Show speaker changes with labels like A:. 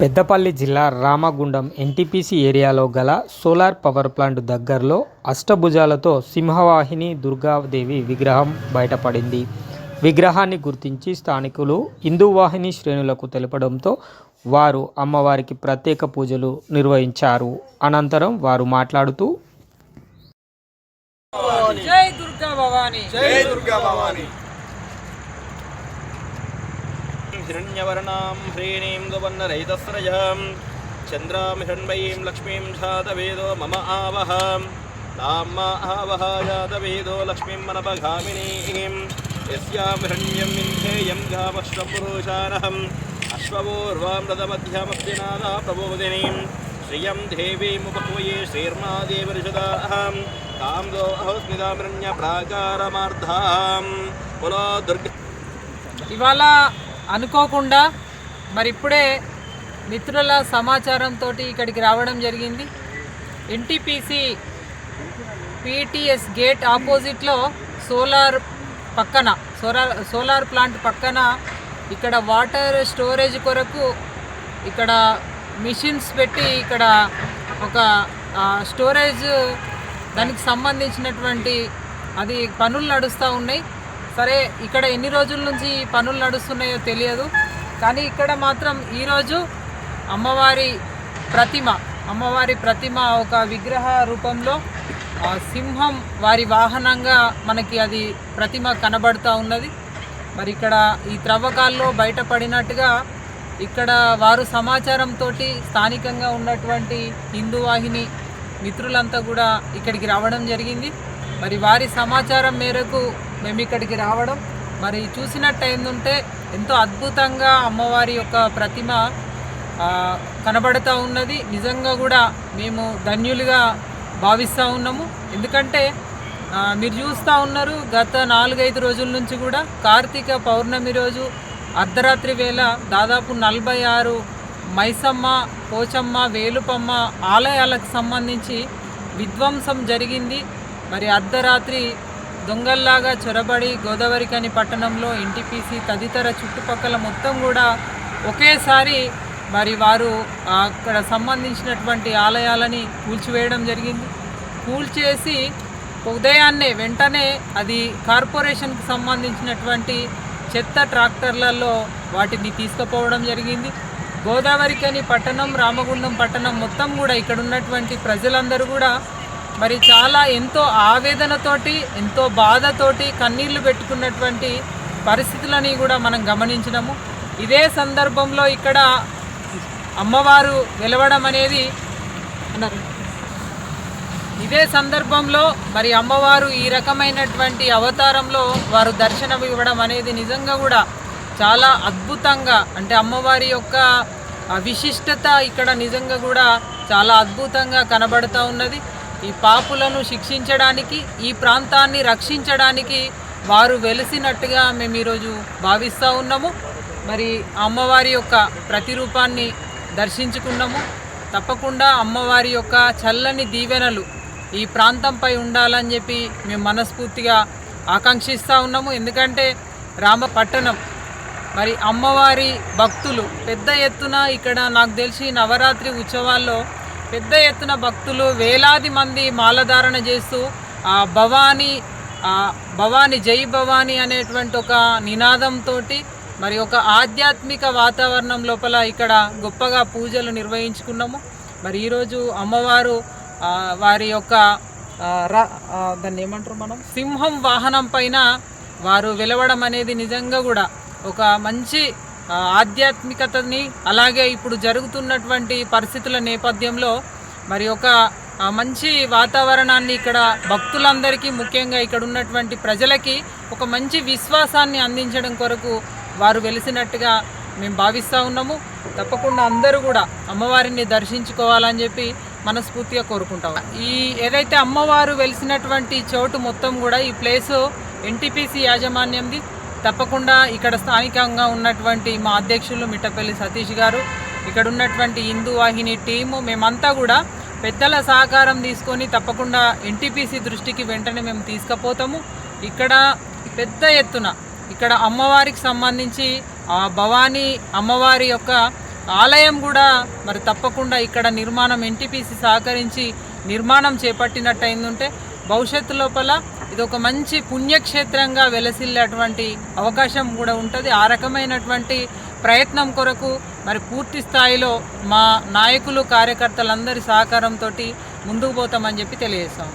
A: పెద్దపల్లి జిల్లా రామగుండం ఎన్టీపీసీ ఏరియాలో గల సోలార్ పవర్ ప్లాంట్ దగ్గరలో అష్టభుజాలతో సింహవాహిని దుర్గాదేవి విగ్రహం బయటపడింది. విగ్రహాన్ని గుర్తించి స్థానికులు హిందూవాహిని శ్రేణులకు తెలపడంతో వారు అమ్మవారికి ప్రత్యేక పూజలు నిర్వహించారు. అనంతరం వారు మాట్లాడుతూ
B: జై దుర్గా భవాని.
C: జై దుర్గా భవాని.
D: हिरण्यवर्णां ह्रीणीं सुवर्णरहितस्रजां चन्द्रां हिरण्मयीं लक्ष्मीं जातवेदो मम आवह तां मा आवह जातवेदो लक्ष्मीं मनपघामिनीं यस्यां हिरण्यं विन्धेयं गावश्वपुरुषानहम् अश्वपूर्वां रथमध्यमस्तिनादा प्रबोधिनीं श्रियं देवीमुपह्वये श्रीर्मादेवरिषदाहं तां दोऽस्मितामिरण्यप्राकारमार्धां पुलो दुर्ग
B: ఇవాళ అనుకోకుండా మరి ఇప్పుడే మిత్రుల సమాచారంతో ఇక్కడికి రావడం జరిగింది. ఎన్టీపీసీ పీటీఎస్ గేట్ ఆపోజిట్లో సోలార్ పక్కన సోలార్ సోలార్ ప్లాంట్ పక్కన ఇక్కడ వాటర్ స్టోరేజ్ కొరకు ఇక్కడ మిషన్స్ పెట్టి ఇక్కడ ఒక స్టోరేజ్ దానికి సంబంధించినటువంటి అది పనులు నడుస్తూ ఉన్నాయి. సరే ఇక్కడ ఎన్ని రోజుల నుంచి పనులు నడుస్తున్నాయో తెలియదు. కానీ ఇక్కడ మాత్రం ఈరోజు అమ్మవారి ప్రతిమ అమ్మవారి ప్రతిమ ఒక విగ్రహ రూపంలో సింహం వారి వాహనంగా మనకి అది ప్రతిమ కనబడుతూ ఉన్నది. మరి ఇక్కడ ఈ త్రవ్వకాల్లో బయటపడినట్టుగా ఇక్కడ వారు సమాచారంతో స్థానికంగా ఉన్నటువంటి హిందూ వాహిని మిత్రులంతా కూడా ఇక్కడికి రావడం జరిగింది. మరి వారి సమాచారం మేరకు మేము ఇక్కడికి రావడం. మరి చూసినట్టయిందంటే ఎంతో అద్భుతంగా అమ్మవారి యొక్క ప్రతిమ కనబడుతూ ఉన్నది. నిజంగా కూడా మేము ధన్యులుగా భావిస్తూ ఉన్నాము. ఎందుకంటే మీరు చూస్తూ ఉన్నారు గత నాలుగైదు రోజుల నుంచి కూడా కార్తీక పౌర్ణమి రోజు అర్ధరాత్రి వేళ దాదాపు నలభై ఆరు మైసమ్మ పోచమ్మ వేలుపమ్మ ఆలయాలకు సంబంధించి విధ్వంసం జరిగింది. మరి అర్ధరాత్రి దొంగల్లాగా చొరబడి గోదావరికని పట్టణంలో ఎన్టీపీసీ తదితర చుట్టుపక్కల మొత్తం కూడా ఒకేసారి మరి వారు అక్కడ సంబంధించినటువంటి ఆలయాలని కూల్చివేయడం జరిగింది. కూల్చేసి ఉదయాన్నే వెంటనే అది కార్పొరేషన్కి సంబంధించినటువంటి చెత్త ట్రాక్టర్లలో వాటిని తీసుకుపోవడం జరిగింది. గోదావరికని పట్టణం రామగుండం పట్టణం మొత్తం కూడా ఇక్కడ ఉన్నటువంటి ప్రజలందరూ కూడా మరి చాలా ఎంతో ఆవేదనతోటి ఎంతో బాధతోటి కన్నీళ్ళు పెట్టుకున్నటువంటి పరిస్థితులని కూడా మనం గమనించడము ఇదే సందర్భంలో ఇక్కడ అమ్మవారు వెలవడం అనేది అన్నారు. ఇదే సందర్భంలో మరి అమ్మవారు ఈ రకమైనటువంటి అవతారంలో వారు దర్శనం ఇవ్వడం అనేది నిజంగా కూడా చాలా అద్భుతంగా అంటే అమ్మవారి యొక్క విశిష్టత ఇక్కడ నిజంగా కూడా చాలా అద్భుతంగా కనబడుతూ ఉన్నది. ఈ పాపులను శిక్షించడానికి ఈ ప్రాంతాన్ని రక్షించడానికి వారు వెలిసినట్టుగా మేము ఈరోజు భావిస్తూ ఉన్నాము. మరి అమ్మవారి యొక్క ప్రతిరూపాన్ని దర్శించుకున్నాము. తప్పకుండా అమ్మవారి యొక్క చల్లని దీవెనలు ఈ ప్రాంతంపై ఉండాలని చెప్పి మేము మనస్ఫూర్తిగా ఆకాంక్షిస్తూ ఉన్నాము. ఎందుకంటే రామపట్టణం మరి అమ్మవారి భక్తులు పెద్ద ఎత్తున ఇక్కడ నాకు తెలిసి నవరాత్రి ఉత్సవాల్లో పెద్ద ఎత్తున భక్తులు వేలాది మంది మాలధారణ చేస్తూ ఆ భవానీ భవానీ జై భవానీ అనేటువంటి ఒక నినాదంతో మరి ఒక ఆధ్యాత్మిక వాతావరణం లోపల ఇక్కడ గొప్పగా పూజలు నిర్వహించుకున్నాము. మరి ఈరోజు అమ్మవారు వారి యొక్క ర- దాన్ని ఏమంటారు మనం? సింహం వాహనం పైన వారు వెలవడం అనేది నిజంగా కూడా ఒక మంచి ఆధ్యాత్మికతని అలాగే ఇప్పుడు జరుగుతున్నటువంటి పరిస్థితుల నేపథ్యంలో మరి ఒక మంచి వాతావరణాన్ని ఇక్కడ భక్తులందరికీ ముఖ్యంగా ఇక్కడ ఉన్నటువంటి ప్రజలకి ఒక మంచి విశ్వాసాన్ని అందించడం కొరకు వారు వెలిసినట్టుగా మేము భావిస్తూ ఉన్నాము. తప్పకుండా అందరూ కూడా అమ్మవారిని దర్శించుకోవాలని చెప్పి మనస్ఫూర్తిగా కోరుకుంటాం. ఈ ఏదైతే అమ్మవారు వెలిసినటువంటి చోటు మొత్తం కూడా ఈ ప్లేసు ఎన్టీపీసీ యాజమాన్యంది. తప్పకుండా ఇక్కడ స్థానికంగా ఉన్నటువంటి మా అధ్యక్షులు మిట్టపల్లి సతీష్ గారు ఇక్కడ ఉన్నటువంటి హిందూ వాహిని టీము మేమంతా కూడా పెద్దల సహకారం తీసుకొని తప్పకుండా ఎన్టీపీసీ దృష్టికి వెంటనే మేము తీసుకుపోతాము. ఇక్కడ పెద్ద ఎత్తున ఇక్కడ అమ్మవారికి సంబంధించి ఆ భవానీ అమ్మవారి యొక్క ఆలయం కూడా మరి తప్పకుండా ఇక్కడ నిర్మాణం ఎన్టీపీసీ సహకరించి నిర్మాణం చేపట్టినట్టు అయిందంటే భవిష్యత్తు లోపల ఇది ఒక మంచి పుణ్యక్షేత్రంగా వెలసిల్లేటువంటి అవకాశం కూడా ఉంటుంది. ఆ రకమైనటువంటి ప్రయత్నం కొరకు మరి పూర్తి స్థాయిలో మా నాయకులు కార్యకర్తలందరి సహకారంతో ముందుకు పోతామని చెప్పి తెలియజేస్తాం.